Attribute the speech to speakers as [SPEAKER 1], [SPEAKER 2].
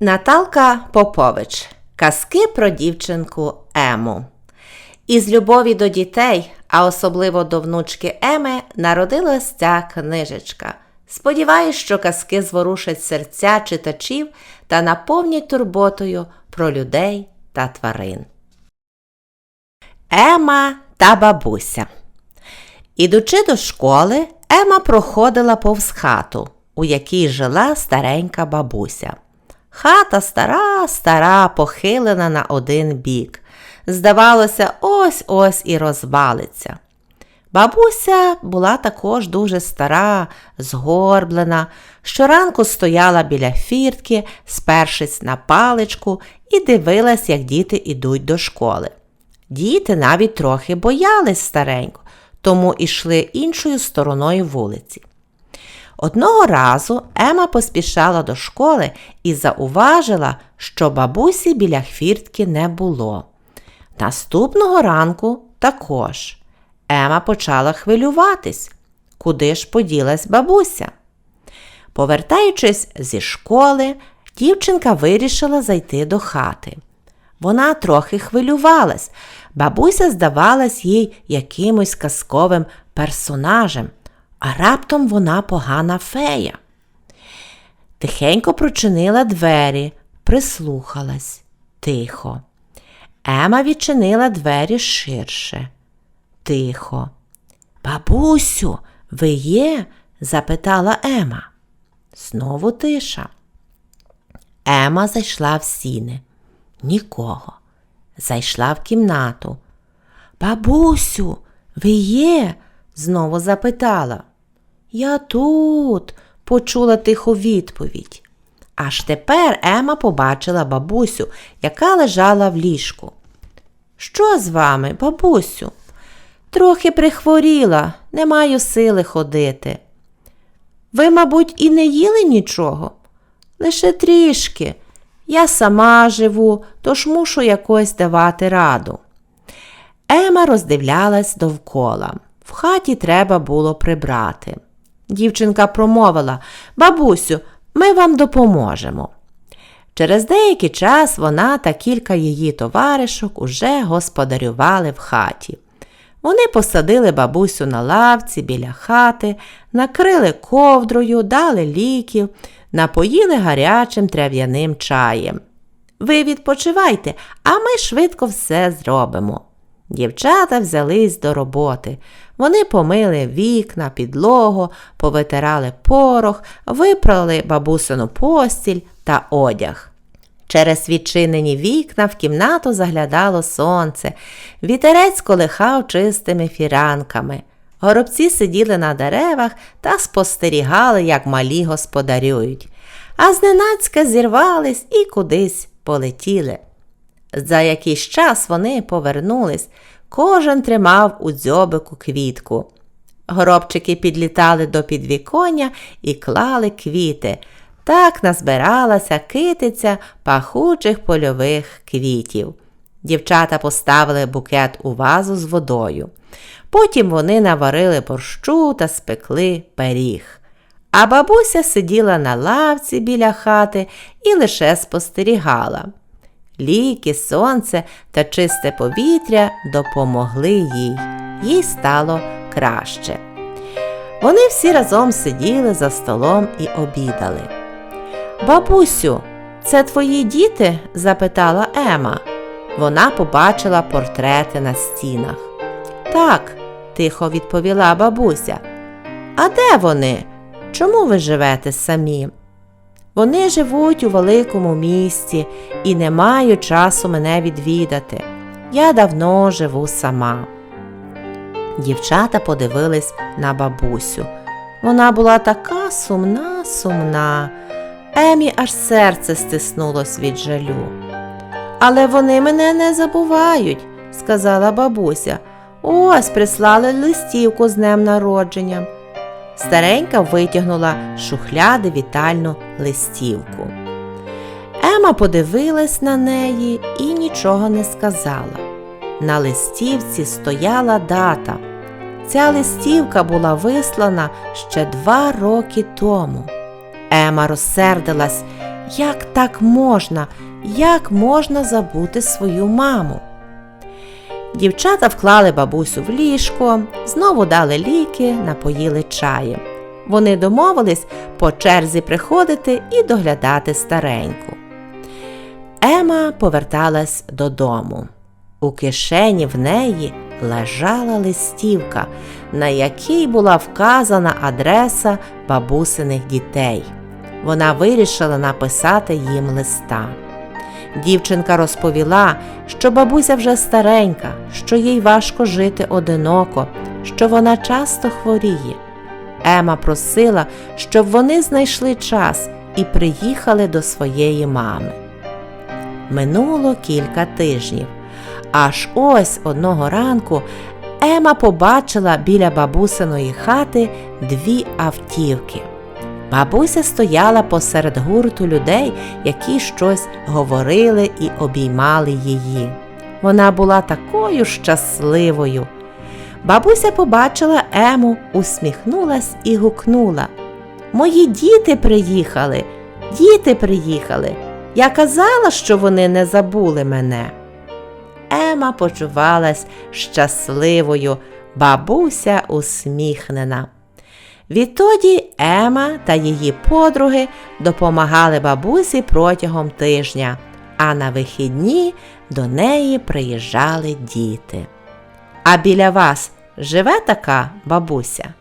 [SPEAKER 1] Наталка Попович. Казки про дівчинку Ему. Із любові до дітей, а особливо до внучки Еми, народилась ця книжечка. Сподіваюсь, що казки зворушать серця читачів та наповнять турботою про людей та тварин. Ема та бабуся. Ідучи до школи, Ема проходила повз хату, у якій жила старенька бабуся. Хата стара, стара, похилена на один бік. Здавалося, ось ось і розвалиться. Бабуся була також дуже стара, згорблена, щоранку стояла біля фіртки, спершись на паличку, і дивилась, як діти ідуть до школи. Діти навіть трохи боялись старенько, тому йшли іншою стороною вулиці. Одного разу Ема поспішала до школи і зауважила, що бабусі біля хвіртки не було. Наступного ранку також Ема почала хвилюватись, куди ж поділась бабуся. Повертаючись зі школи, дівчинка вирішила зайти до хати. Вона трохи хвилювалась, бабуся здавалась їй якимось казковим персонажем, а раптом вона погана фея. Тихенько прочинила двері, прислухалась тихо. Ема відчинила двері ширше. Тихо. Бабусю, ви є? запитала Ема. Знову тиша. Ема зайшла в сіни. Нікого. Зайшла в кімнату. Бабусю, ви є? Знову запитала. Я тут, почула тиху відповідь. Аж тепер Ема побачила бабусю, яка лежала в ліжку. Що з вами, бабусю? Трохи прихворіла, не маю сили ходити. Ви, мабуть, і не їли нічого? Лише трішки. Я сама живу, тож мушу якось давати раду. Ема роздивлялась довкола. В хаті треба було прибрати. Дівчинка промовила Бабусю, ми вам допоможемо. Через деякий час вона та кілька її товаришок уже господарювали в хаті. Вони посадили бабусю на лавці біля хати, накрили ковдрою, дали ліків, напоїли гарячим трав'яним чаєм. Ви відпочивайте, а ми швидко все зробимо. Дівчата взялись до роботи. Вони помили вікна, підлогу, повитирали порох, випрали бабусину постіль та одяг. Через відчинені вікна в кімнату заглядало сонце, вітерець колихав чистими фіранками. Горобці сиділи на деревах та спостерігали, як малі господарюють, а зненацька зірвались і кудись полетіли. За якийсь час вони повернулись, кожен тримав у дзьобику квітку. Горобчики підлітали до підвіконня і клали квіти. Так назбиралася китиця пахучих польових квітів. Дівчата поставили букет у вазу з водою. Потім вони наварили борщу та спекли пиріг. А бабуся сиділа на лавці біля хати і лише спостерігала. Ліки, сонце та чисте повітря допомогли їй, їй стало краще. Вони всі разом сиділи за столом і обідали. Бабусю, це твої діти? запитала Ема. Вона побачила портрети на стінах. Так, тихо відповіла бабуся. А де вони? Чому ви живете самі? Вони живуть у великому місті і не мають часу мене відвідати. Я давно живу сама. Дівчата подивились на бабусю. Вона була така сумна, сумна. Емі аж серце стиснулось від жалю. Але вони мене не забувають, сказала бабуся. Ось прислали листівку з днем народження. Старенька витягнула шухляди вітальну листівку. Ема подивилась на неї і нічого не сказала. На листівці стояла дата. Ця листівка була вислана ще два роки тому. Ема розсердилась Як так можна? Як можна забути свою маму? Дівчата вклали бабусю в ліжко, знову дали ліки, напоїли чаєм. Вони домовились по черзі приходити і доглядати стареньку. Ема поверталась додому. У кишені в неї лежала листівка, на якій була вказана адреса бабусиних дітей. Вона вирішила написати їм листа. Дівчинка розповіла, що бабуся вже старенька, що їй важко жити одиноко, що вона часто хворіє. Ема просила, щоб вони знайшли час і приїхали до своєї мами. Минуло кілька тижнів. Аж ось одного ранку Ема побачила біля бабусиної хати дві автівки. Бабуся стояла посеред гурту людей, які щось говорили і обіймали її. Вона була такою щасливою. Бабуся побачила Ему, усміхнулась і гукнула. Мої діти приїхали, діти приїхали. Я казала, що вони не забули мене. Ема почувалась щасливою, бабуся усміхнена. Відтоді Ема та її подруги допомагали бабусі протягом тижня, а на вихідні до неї приїжджали діти. А біля вас живе така бабуся?